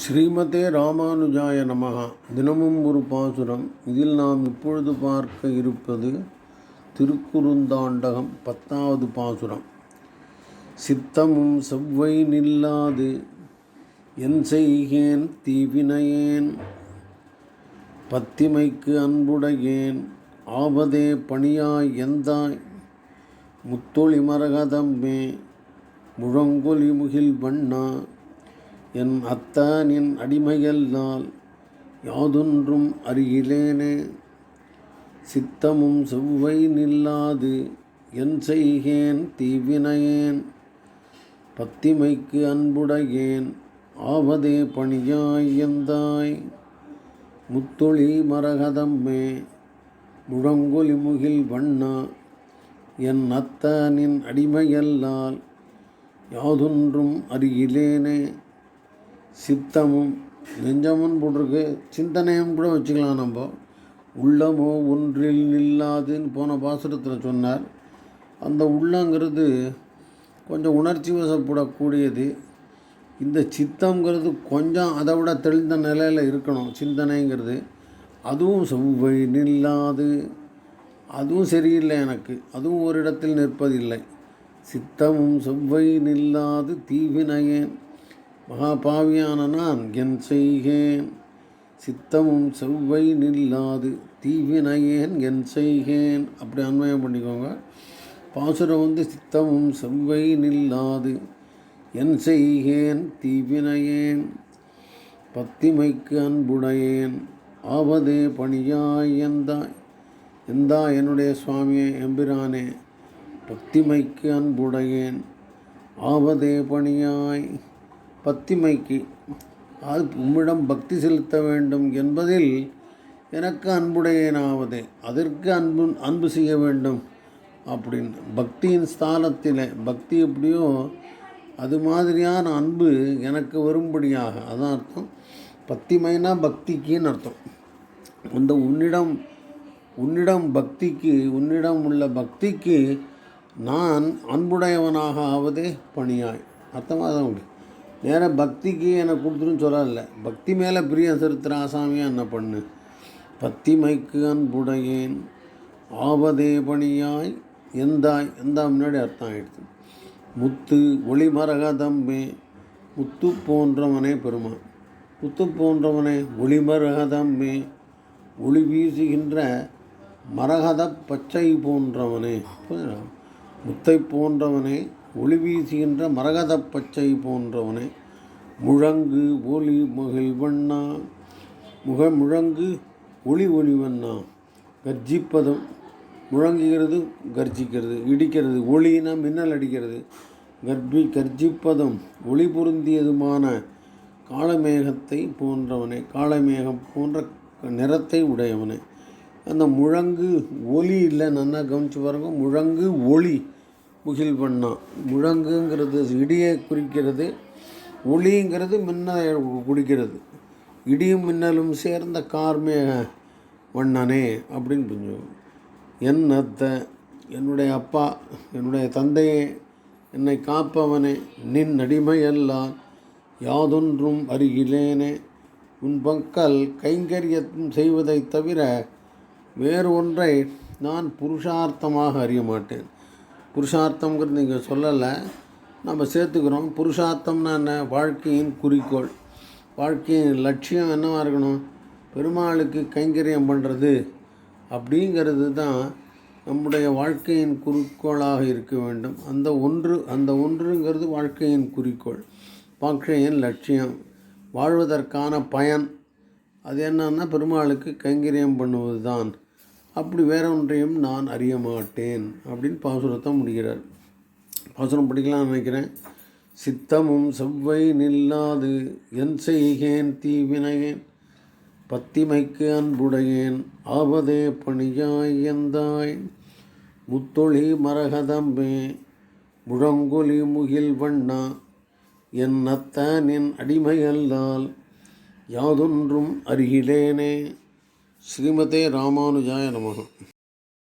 ஸ்ரீமதே ராமானுஜாய நமகா தினமும் ஒரு பாசுரம். இதில் நாம் இப்பொழுது பார்க்க இருப்பது திருக்குறுந்தாண்டகம் பத்தாவது பாசுரம். சித்தமும் செவ்வை நில்லாது என் செய்கேன் தீவினையேன். பத்திமைக்கு அன்புடையேன். ஆவதே பணியாய் எந்தாய்? முத்தொளி மரகதம்மே முழங்கொலி முகில் வண்ணா. என் அத்தானின் அடிமையல்லால் யாதொன்றும் அருகிலேனே சித்தமும் செவ்வை நில்லாது என் செய்கேன் தீவினையேன். பத்திமைக்கு அன்புடையேன் ஆவதே பணியாய் எந்தாய். முத்தொளி மரகதம்மே முழங்கொலி முகில் வண்ணா. என் அத்தானின் அடிமையல்லால் யாதொன்றும் அருகிலேனே சித்தமும் நெஞ்சமும் போட்டிருக்கு. சிந்தனையும் கூட வச்சுக்கலாம் நம்ம. உள்ளமோ ஒன்றில் நில்லாதுன்னு போன பாசுரத்தில் சொன்னார். அந்த உள்ளங்கிறது கொஞ்சம் உணர்ச்சி வசப்படக்கூடியது. இந்த சித்தங்கிறது கொஞ்சம் அதை விட தெளிந்த நிலையில் இருக்கணும். சிந்தனைங்கிறது. அதுவும் செவ்வை நில்லாது. அதுவும் சரியில்லை எனக்கு. அதுவும் ஒரு இடத்தில் நிற்பதில்லை. சித்தமும் செவ்வை நில்லாது தீவினையேன். மகாபாவியான நான் என் செய்கேன் சித்தமும் செவ்வை நில்லாது தீவினையேன் என் செய்கேன். அப்படி அன்வயம் பண்ணிக்கோங்க. பாசுரம் வந்து சித்தமும் செவ்வை நில்லாது என் செய்கேன் தீவினையேன் பத்திமைக்கு அன்புடையேன் ஆவதே பணியாய் எந்தா எந்தா என்னுடைய சுவாமியே எம்பிரானே பத்திமைக்கு அன்புடையேன் ஆவதே பணியாய் பத்திமைக்கு அது உம்மிடம் பக்தி செலுத்த வேண்டும் என்பதில் எனக்கு அன்புடையனாவதே. அதற்கு அன்பு அன்பு செய்ய வேண்டும். அப்படின்னு பக்தியின் ஸ்தானத்தில் பக்தி எப்படியோ அது மாதிரியான அன்பு எனக்கு வரும்படியாக. அதான் அர்த்தம். பத்திமைனா பக்திக்குன்னு அர்த்தம். அந்த உன்னிடம் உன்னிடம் பக்திக்கு உன்னிடம் உள்ள பக்திக்கு நான் அன்புடையவனாக ஆவதே பணியாய். அர்த்தமாக தான் உண்டு வேறு பக்திக்கு எனக்கு கொடுத்துருன்னு சொல்லல பக்தி மேலே பிரியம் செலுத்துகிற ஆசாமியாக என்ன பண்ணு? பத்திமைக்கு அன்புடையேன். ஆவதே பணியாய். எந்தாய்? எந்தா முன்னாடி அர்த்தம் ஆயிடுது முத்து ஒளிமரகதம்பே முத்து போன்றவனே பெருமான். முத்து போன்றவனே ஒளிமரகதம்பே ஒளி வீசுகின்ற மரகத பச்சை போன்றவனே. முத்தை போன்றவனே ஒளி வீசுகின்ற மரகத பச்சை போன்றவனே முழங்கு ஒளி மகிழ்வண்ணா முக முழங்கு ஒளி ஒளிவண்ணா கர்ஜிப்பதம் கர்ஜிப்பதும் முழங்குகிறது கர்ஜிக்கிறது இடிக்கிறது ஒளினா மின்னல் அடிக்கிறது. கர்ப்பி கர்ஜிப்பதும் ஒளி பொருந்தியதுமான காளமேகத்தை போன்றவனே காளமேகம் போன்ற நிறத்தை உடையவனே. அந்த முழங்கு ஒலி இல்லை நல்லா கவனிச்சு பாருங்க முழங்கு ஒளி முகில் வண்ணா முழங்குங்கிறது இடியை குறிக்கிறது ஒளிங்கிறது மின்ன குடிக்கிறது. இடியும் மின்னலும் சேர்ந்த கார்மேக வண்ணனே அப்படின்னு கொஞ்சம் என் அத்தை என்னுடைய அப்பா என்னுடைய தந்தையே என்னை காப்பவனே நின் அடிமையெல்லாம் யாதொன்றும் அருகிலேனே உன் பக்கல் கைங்கரியம் செய்வதைத் தவிர வேறு ஒன்றை நான் புருஷார்த்தமாக அறிய மாட்டேன். புருஷார்த்தம்ங்கிறது நீங்கள் சொல்லலை. நம்ம சேர்த்துக்கிறோம். புருஷார்த்தம்னா என்ன? வாழ்க்கையின் குறிக்கோள். வாழ்க்கையின் லட்சியம் என்னவாக இருக்கணும்? பெருமாளுக்கு கைங்கரியம் பண்ணுறது அப்படிங்கிறது தான் நம்முடைய வாழ்க்கையின் குறிக்கோளாக இருக்க வேண்டும். அந்த ஒன்று அந்த ஒன்றுங்கிறது வாழ்க்கையின் குறிக்கோள். வாழ்க்கையின் லட்சியம். வாழ்வதற்கான பயன். அது என்னன்னா பெருமாளுக்கு கைங்கரியம் பண்ணுவது தான் அப்படி வேற ஒன்றையும் நான் அறிய மாட்டேன் அப்படின்னு பாசுரத்தை முடிகிறார் பாசுரம் படிக்கலாம்னு நினைக்கிறேன். சித்தமும் செவ்வை நில்லாது என் செய்கேன் தீவினையேன் பத்திமைக்கு அன்புடையேன் ஆவதே பணியாய் எந்தாய் முத்தொழி மரகதம்பே முழங்கொலி முகில் வண்ணா என் அத்தானின் அடிமையல்லால் யாதொன்றும் அருகிலேனே ஸ்ரீமதே ராமானுஜாய நமகம்